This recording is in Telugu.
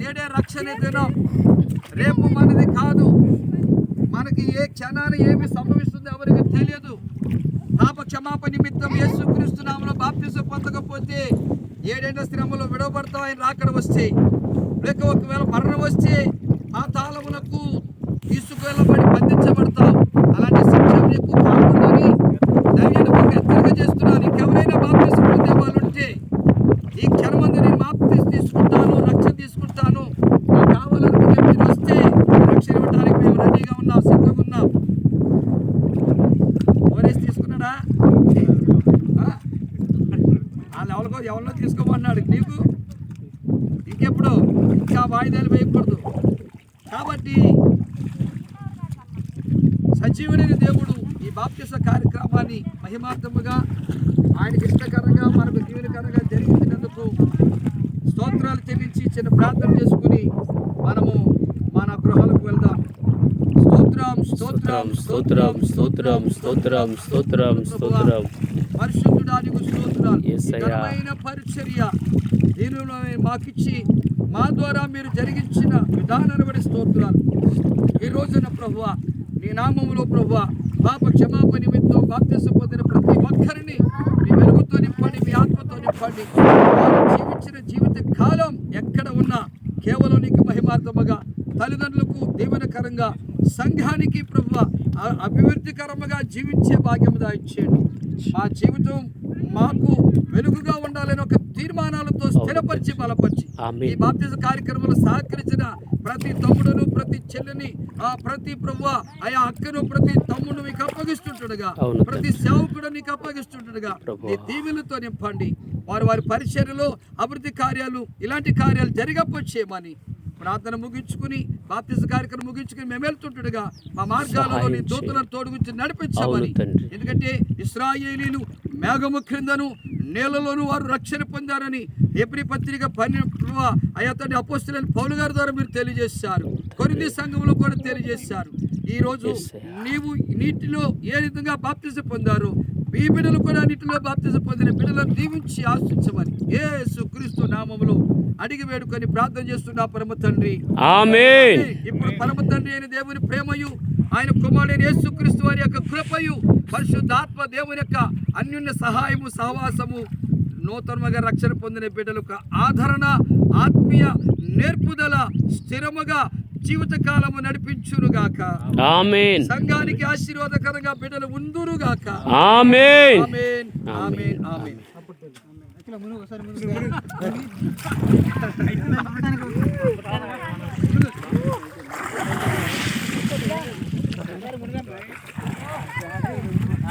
నేడే రక్షణ దినం రేపు మనది కాదు. మనకి ఏ క్షణాన్ని ఏమి సంభవిస్తుందో ఎవరికి తెలియదు. పాప క్షమాపణ నిమిత్తం యేసు నామలో బాప్తిసం పొందకపోతే ఏడేళ్ళ శ్రమలు విడవబడతాం ఆయన రాకడ వస్తే లేక ఒకవేళ మరణం వస్తే ఆ తాళములకు తీసుకువెళ్ళబడి బంధించబడతాం అలాంటి శిక్ష నీకు కాకూడదని దైవజనులకు హెచ్చరిక చేస్తున్నాను ఇంకెవరైనా బాప్తిసం పొందే వాళ్ళు ఉంటే ఈ క్షణమందు నేను బాప్తిసం తీసుకుంటాను రక్షణ తీసుకుంటాను నాకు కావాలనుకుంటే మీరు వస్తే రక్షణ ఇవ్వడానికి మేము రెడీగా ఉన్నాం సిద్ధంగా ఉన్నాం ఓరేసి తీసుకున్నాడా ఆ? వాళ్ళు ఎవరికో ఎవరినో తీసుకోమన్నాడు నీకు ఇంకెప్పుడు ఇంకా వాయిదాలు వేయకూడదు. కాబట్టి సజీవుడైన దేవుడు ఈ బాప్తిస కార్యక్రమాన్ని మహిమార్థముగా ఆయనకి ఇష్టకరంగా మనకు దీవెనకరంగా జరిగించినందుకు స్తోత్రాలు చెల్లించి చిన్న ప్రార్థన చేసుకుని మనము మన గృహాలకు వెళ్దాం. స్తోత్రం స్తోత్రం స్తోత్రం స్తోత్రం స్తోత్రం స్తోత్రం స్తోత్రం. పరిశుద్ధుడానికి స్తోత్రాలు. పరిచర్య. దీనిలో మాకిచ్చి మా ద్వారా మీరు జరిగించిన విధానాన్ని బట్టి స్తోత్రాలు. ఈ రోజున ప్రభువ నీ నామములో ప్రభువ పాప క్షమాపణ నిమిత్తం బాప్తిసం పొందిన ప్రతి ఒక్కరిని మీ వెలుగుతో నింపండి మీ ఆత్మతో నింపండి. వారు జీవించిన జీవిత కాలం ఎక్కడ ఉన్నా కేవలం నీకు మహిమార్థముగా తల్లిదండ్రులకు దీవెనకరంగా సంఘానికి ప్రభు అభివృద్ధికరముగా జీవించే భాగ్యం ఇచ్చేయండి. మా జీవితం మాకు వెలుగుగా ఉండాలని ఒక తీర్మానాలతో స్థిరపరిచి బలపరిచి. ఈ బాప్తిజ కార్యక్రమంలో సహకరించిన ప్రతి తమ్ముడును ప్రతి చెల్లిని ఆ ప్రతి ప్రభు ఆయా అక్కను ప్రతి తమ్ముడు మీకు అప్పగిస్తుంటుండగా ప్రతి సేవకుడు నీకు అప్పగిస్తుంటుండగా. నీ దీవెలతో నింపండి వారు వారి పరిచర్యలో అభివృద్ధి కార్యాలు ఇలాంటి కార్యాలు జరిగప్పొచ్చేయమని ప్రార్థన ముగించుకుని బాప్తిజ కార్యక్రమం ముగించుకుని మేము వెళ్తుంటుండగా మా మార్గాలలో నీ దూతలను తోడుగుంచి నడిపించమని. ఎందుకంటే ఇస్రాయేలీలు మేఘము క్రిందను నేలలోను వారు రక్షణ పొందారని ఎప్పుడు పత్రిక అయ్యా తండ్రి అపోస్తులని పౌలు గారి ద్వారా మీరు తెలియజేశారు. కొరింది సంఘంలో కూడా తెలియజేశారు. ఈ రోజు యేసయ్యా. నీవు నీటిలో ఏ విధంగా బాప్తిజం పొందారు ఈ బిడ్డలు కూడా నీటిలో బాప్తిజం పొందిన బిడ్డలను దీవించి ఆశించమని యేసు క్రీస్తు నామములో అడిగి వేడుకొని ప్రార్థన చేస్తున్నా పరమ తండ్రి. ఇప్పుడు పరమ తండ్రి అయిన దేవుని ప్రేమయు ఆయన కుమారుడైన యేసుక్రీస్తు వారి యొక్క కృపయు పరిశుద్ధాత్మ దేవుని యొక్క అన్యున్య సహాయము సహవాసము నూతనముగా రక్షణ పొందిన బిడ్డలకు ఆదరణ ఆత్మీయ నేర్పుదల స్థిరముగా జీవితకాలము నడిపించునుగాక. ఆమేన్. సంఘానికి ఆశీర్వాదకరంగా బిడ్డలు ఉందురుగాక. ఆమేన్. ఆమేన్. ఆమేన్. ఆమేన్.